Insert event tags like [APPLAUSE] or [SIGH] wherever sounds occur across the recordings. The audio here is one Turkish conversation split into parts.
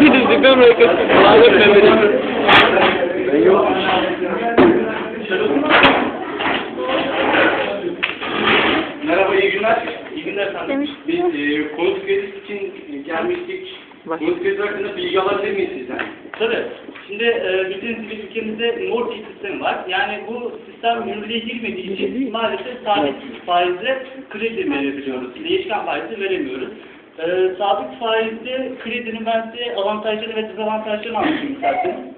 Gidecekler buraya kaçıp kulağına vermedi. Ben yok. Merhaba, iyi günler. Efendim. Demiş. Biz e, konut kredisi için gelmiştik. Bak. Konut kredisi hakkında bilgi alabilir miyiz sizden? Tabii. Şimdi e, bildiğiniz gibi ülkemizde mortgage sistemi var. Yani bu sistem yürürlüğe girmediği için maalesef sabit faizle kredi verebiliyoruz. Değişken faizle veremiyoruz. E, sabit faizli kredinin ben size avantajları ve dezavantajlarını anlatayım isterseniz.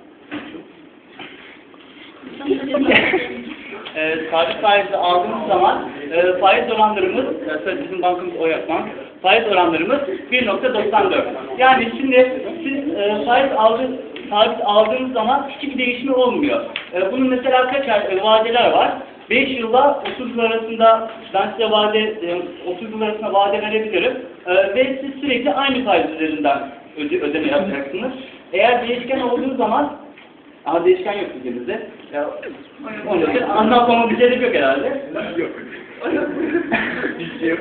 E, sabit faizle aldığımız zaman e, faiz oranlarımız, e, bizim bankamız o yapmaz, faiz oranlarımız 1.94. Yani şimdi siz e, faiz aldı, sabit aldığınız zaman hiçbir değişimi olmuyor. E, bunun mesela kaç e, vadeler var. 5 yılda 30 yıl arasında ben size vade, e, 30 yıl arasında vade verebilirim. E, ve siz sürekli aynı faiz üzerinden öde, ödeme yapacaksınız. Eğer değişken olduğu zaman ama değişken yok ülkemizde. Ya, onun için anlatmama bir gerek yok herhalde. Yok. [LAUGHS] Şey yok.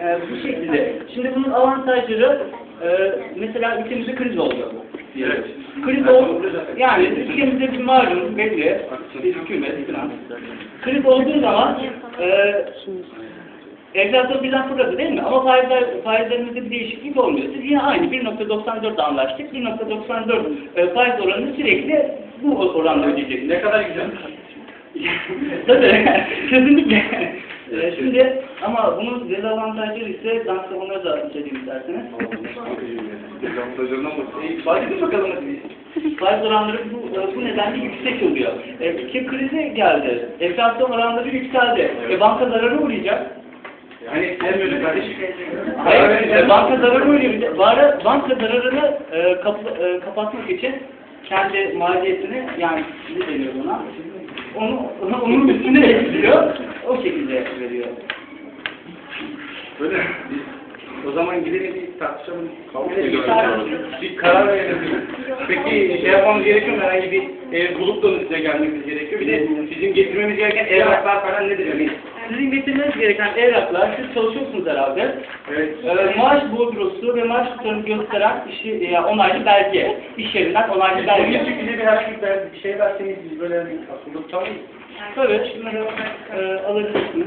Ee, bu şekilde. Şimdi bunun avantajları e, mesela ülkemizde kriz oldu. Evet. Kriz oldu. Yani ülkemizde bir malum belli bir hükümet falan. Kriz olduğu zaman e, enflasyon birden fırladı değil mi? Ama faizler, faizlerimizde bir değişiklik olmuyor. Siz yine aynı 1.94'da anlaştık. 1.94 e, faiz oranını sürekli bu oranda ödeyeceksiniz. Ne kadar güzel. [LAUGHS] Tabii, kesinlikle. Ee, şimdi ama bunun dezavantajları ise onları da söyleyeyim isterseniz. Dezavantajlarından mı? Ee, Bahsedin bakalım. Faiz oranları bu, e, bu nedenle yüksek oluyor. E, ülke krize geldi. Enflasyon oranları yükseldi. E, banka zarara uğrayacak. Yani gelmiyordu kardeşim. Hayır, e, banka zarara uğrayacak. Banka zararını e, kap- e, kapatmak için kendi maliyetini yani ne deniyor ona? Onu, onu onun üstüne ekliyor. O şekilde veriyor. Böyle biz o zaman gidelim bir tartışalım. Evet, edelim. tartışalım. Bir karar verelim. Peki şey yapmamız gerekiyor mu? Herhangi bir ev bulup da size gelmemiz gerekiyor? Bir de bizim getirmemiz gereken evraklar falan nedir? Yani? Sizin getirmeniz gereken evraklar, siz çalışıyorsunuz herhalde. Evet. Ee, maaş bordrosu ve maaş tutarını gösteren işi, e, onaylı belge. İş yerinden onaylı Bunun belge. için bize bir herhangi bir- bir şey verseniz biz böyle bir asıllık çalmayız. Tabii, şunları e, alabilirsiniz.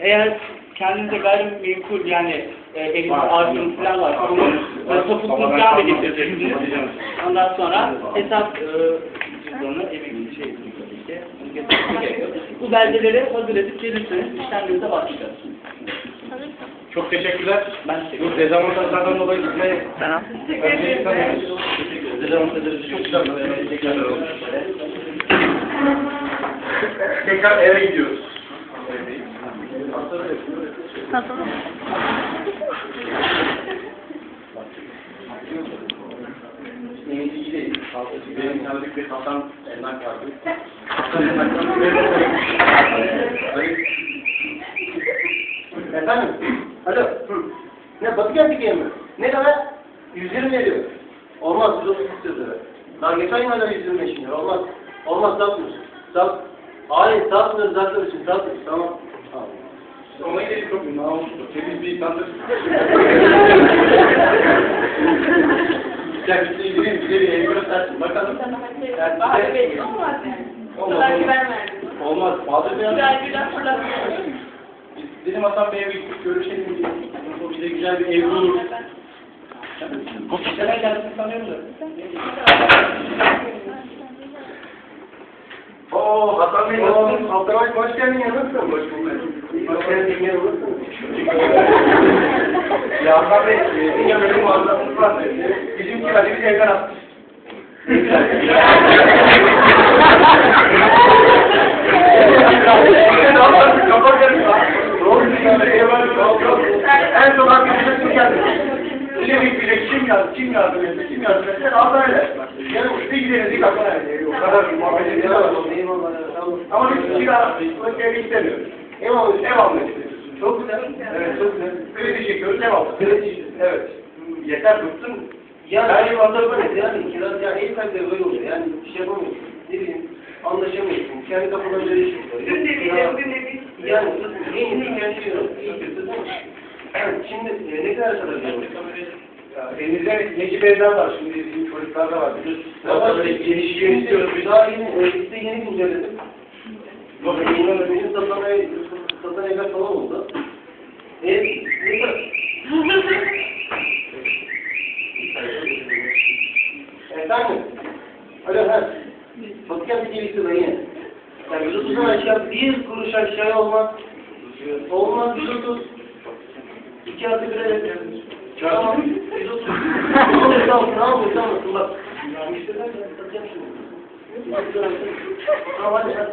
Eğer kendinize gayrimenkul yani e, evinizde Var. artım falan var, onu e, falan da getireceksiniz. Ondan sonra hesap e, cüzdanı, emekli şey tabii ki. [LAUGHS] Bu belgeleri hazır edip gelirseniz işlemlerimize başlayacağız. Çok teşekkürler. Ben teşekkür Bu dezavantajlardan dolayı gitmeye Tamam. Dezavantajları çok güzel. Teşekkürler. Tekrar eve gidiyoruz. Nasıl? Yönetici değil. Benim tanıdık bir Hasan Elnak vardı. Efendim? Alo. Hı. Ne batı geldik mi? Ne kadar? 120 veriyor. Olmaz 130 istiyoruz Daha geçen yıl hala 125 lira. Olmaz. Olmaz satmıyoruz. Sat. Hayır satmıyoruz satmıyoruz için satmıyoruz. Tamam. Tamam. Ona gidelim çok namuslu. Temiz bir insandır. [LAUGHS] Gel bizi indirin, bize bir ev göstersin. Bakalım. Yani Bahane bize- belli olmaz yani. Olmaz, kadar güven verdim. Olmaz. Bahadır Bey Güzel birden fırlatmıyorum. Biz dedim Hasan Bey'e bir görüşelim. diye. O bize güzel bir ev bulur. Neler geldiğini sanıyorum da. Oo Hasan Bey nasılsın? Abdurrahman hoş geldin ya. Nasılsın? Hoş bulduk. Hoş geldin ya. Nasılsın? Ya Hasan Bey, e, bir de böyle muhabbetimiz var. Bizimki hadi bir evden atmış. En son arkadaşım kim geldi? Bile bir bile kim geldi, kim yardım etti, kim yardım etti? Al öyle. Yani bir gideriz, bir kapı O kadar muhabbet ediyorlar. Ama biz kira, bu evi istemiyoruz. Ev alıyoruz. Çok güzel. Evet, çok güzel. Kredi çekiyoruz, ev alıyoruz. Kredi Evet. Yeter, bıktım. Yani aynı vatandaş böyle yani kiraz yani ev sahibi böyle oluyor yani bir şey yapamıyorsun. Ne bileyim anlaşamıyorsun. Kendi kapıdan böyle iş yapıyor. Dün de bir bugün de bir. Yani en iyisi kendi. Şimdi e, ne kadar kalabiliyor? Ya, Elimizde Necip Evden var. Şimdi bizim çocuklarda var. Biliyorsun. Yavaş Böyle yeni geniş yeni geniş diyoruz. istiyoruz. Daha yeni, e, yeni güncelledim. Yok, yeni benim satan ev, satan evler falan oldu. E, ne kadar? Efendim? Alo, ha. Bakacağım bir liste dayı. Yani 130'dan aşağı bir kuruş aşağı olmaz. Olmaz 130. İki artı bir evet. Tamam. 130. Tamam tamam tamam tamam. Bak. Müşteriler ben satacağım şimdi. Tamam hadi hadi.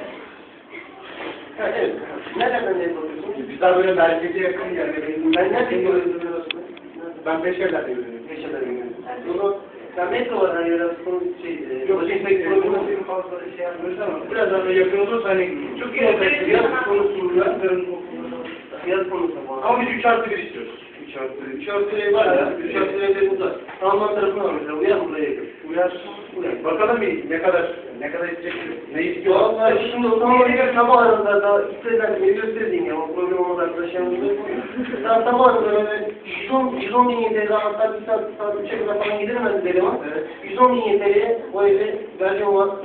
Ha, evet. Nereden ne yapıyorsun? Biz daha böyle merkeze yakın. Benim- Ben nerede aslında? Ben Beşevler'de görüyorum. Yaşadan görüyorum. Bunu ben metro var hani biraz konu şey, e, Yok, lojistik şey, problemi fazla şey yapmıyoruz ama biraz daha yakın olursa hani çok iyi olacak. Fiyat konusunda, fiyat konusunda falan. Ama biz 3 artı 1 istiyoruz. 3 artı 1. Üç artı ev var ya, artı evleri burada. Alman tarafına var uyar mı buraya? Uyar. Uyar. Bakalım bir ne kadar ne kadar isteyecek, ne istiyor. Vallahi şimdi o zaman bir sabah arasında da isteden beni gösterdiğin ya, o problem olmadı arkadaşlarımızla. Sen sabah arasında böyle 110, 110 bin YTL'den hatta bir saat, saat, üçe kadar falan giderim ben dedim ama. 110 bin YTL'ye o evi vereceğim ama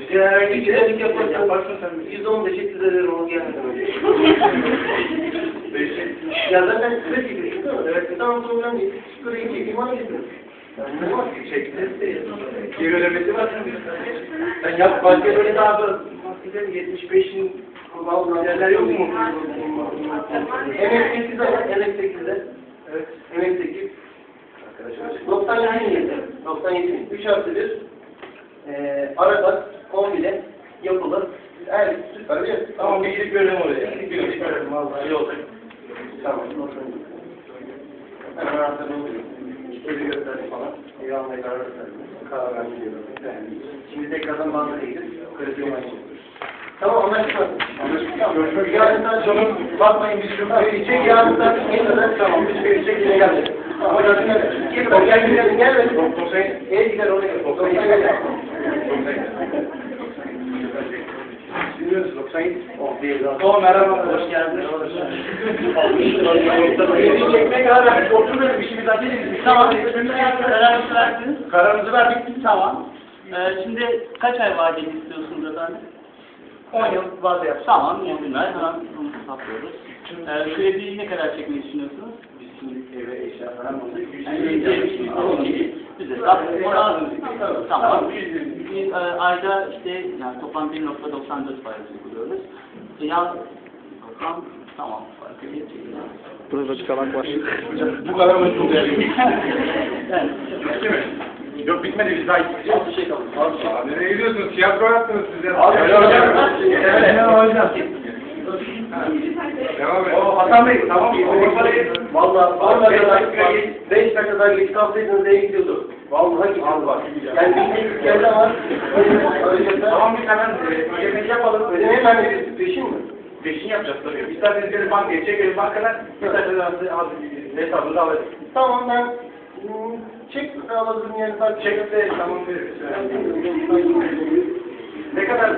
Bize herhangi bir şey yaparsan yaparsın sen. 115'e size veririm o gelmeden önce. [LAUGHS] Ya zaten süre değil mi? Evet. Tamam problem değil. Süreyi getirin. Yani ne var? Geri ödemesi var. Sen yap başka böyle daha da 75'in yerler yok mu? MF8 de var. MF8'de. Evet. MF8. 97 niyeti. 97 bin. 3 artı 1. Ee, arada kombine yapılır. Evet, süper bir Tamam bir gidip görelim oraya. Gidip görelim. Vallahi iyi olacak. Tamam. Hemen arkadan oluyor. Evi gösterdik falan. Evi almaya karar verdik. Karar verdik diyorum. Şimdi tekrardan banka değiliz. Kredi olmayı Tamam anlaştık. Anlaştık. Görüşmek üzere. Yarın sen Canım bakmayın biz şu Çek yarın sen yeni kadar tamam. Biz çek yine geldik. Ama yarın gel. Kadar gel gidelim gelmedi. Doktor Sayın. Eve gider oraya. Doktor gel gel. Dinliyoruz Doktor Sayın. Oh değil. Oh merhaba. Hoş geldin. Yeni çekmeye karar verdik. Oturmayalım. İşimiz acele Tamam. Kararınızı verdiniz. Kararımızı verdik. Tamam. Ee, şimdi kaç ay vadeli istiyorsunuz efendim? 10 yıl vazı yaptık. Tamam, iyi günler. Hemen bunu hesaplıyoruz. Ee, krediyi ne kadar çekmeyi düşünüyorsunuz? Biz şimdi eve eşya falan bulduk. Güzel. Tamam. Tamam. Bir, e, ayda işte yani toplam 1.94 faiz uyguluyoruz. Ya toplam tamam. fark ediyor. Burada çıkamak var. [LAUGHS] Bu kadar mı çok? Yok bitmedi biz daha gideceğiz. Bir şey kaldı. Abi nereye gidiyorsunuz? Tiyatro yaptınız siz. Abi, hocam. Evet hocam. Devam et. O Hasan Bey tamam. O parayı Valla Vallahi beş dakika dakika geç- kalsaydınız eve gidiyordu. Vallahi gidiyordu bak. Yani bir tek yerde var. Öyle Tamam biz hemen ödemeyi yapalım. Ödemeyi ben de peşin mi? Beşini yapacağız tabii. İsterseniz gelin bankaya çekelim bankadan. İsterseniz hesabını alırız. Tamam ben hmm, çek alabilirim yani sadece Çekte tamam veririz. Ne kadar?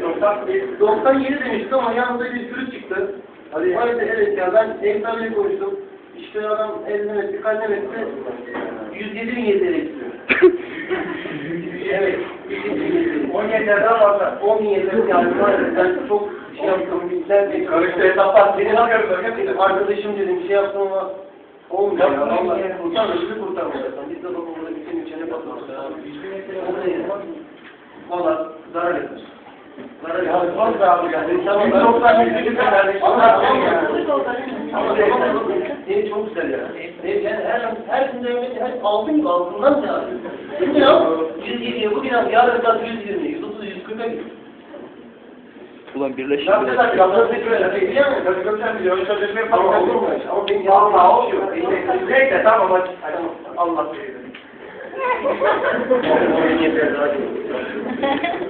90 97 demiştik ama yanında bir sürü çıktı. Hadi. Evet, evet ya ben sahibiyle konuştum. İşte adam elden etti, kalem etti. 107 bin YTL istiyor. [LAUGHS] evet. 17 daha fazla. 10 bin YTL yani ya, ben çok şey yaptım. Ben Karıştı hesaplar. Benim arkadaşım, arkadaşım dedim şey yaptım ama olmuyor ya. Kurtarma, şimdi kurtarmayacaksın. Biz de burada bütün ülkene patlamışlar. Valla zarar etmiş. Ya etmiş. çok da abi yani. Tamam, ben- 98 kardeşim. Ama tamam ya. Ama tamam, ev çok güzel ya. Yani her, her gün devlet her aldın gibi altından ne abi? Şimdi ya 120 bugün al yarın da 120, 130, 140'a gidiyor. Ulan birleşik. Ne yapacağız? Yapacağız bir böyle. Ne diyeceğim? Tabii götüren bizi. Ön sözleşme yapalım. Ama benim Allah oluyor. Neyse tamam hadi. Allah bilir. [LAUGHS] [LAUGHS]